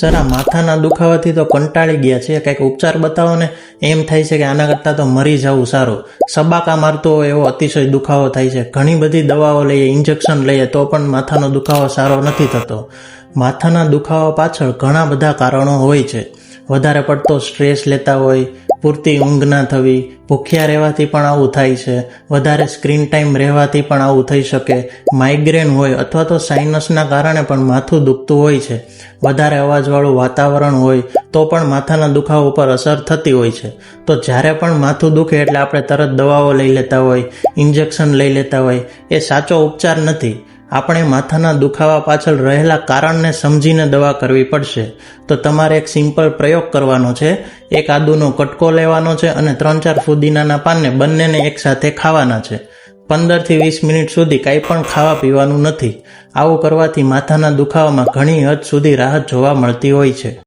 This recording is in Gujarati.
જરા માથાના દુખાવાથી તો કંટાળી ગયા છે. કંઈક ઉપચાર બતાવો ને. એમ થાય છે કે આના કરતાં તો મરી જવું સારું. સબાકા મારતો હોય એવો અતિશય દુખાવો થાય છે. ઘણી બધી દવાઓ લઈએ, ઇન્જેક્શન લઈએ, તો પણ માથાનો દુખાવો સારો નથી થતો. માથાના દુખાવા પાછળ ઘણા બધા કારણો હોય છે. વધારે પડતો સ્ટ્રેસ લેતા હોય, પૂરતી ઊંઘ ના થવી, ભૂખ્યા રહેવાથી પણ આવું થાય છે, વધારે સ્ક્રીન ટાઈમ રહેવાથી પણ આવું થઈ શકે માઇગ્રેન હોય અથવા તો સાઇનસના કારણે પણ માથું દુખતું હોય છે, વધારે અવાજવાળું વાતાવરણ હોય, તો પણ માથાના દુખાવા ઉપર અસર થતી હોય છે. તો જ્યારે પણ માથું દુખે એટલે આપણે તરત દવાઓ લઈ લેતા હોય ઇન્જેક્શન લઈ લેતા હોય, એ સાચો ઉપચાર નથી. આપણે માથાના દુખાવા પાછળ રહેલા કારણને સમજીને દવા કરવી પડશે. તો તમારે એક સિમ્પલ પ્રયોગ કરવાનો છે. એક આદુનો કટકો લેવાનો છે અને ત્રણ ચાર ફુદીનાના પાનને બંનેને એકસાથે ખાવાના છે. પંદરથી વીસ મિનિટ સુધી કાંઈ પણ ખાવા પીવાનું નથી. આવું કરવાથી માથાના દુખાવામાં ઘણી હદ સુધી રાહત જોવા મળતી હોય છે.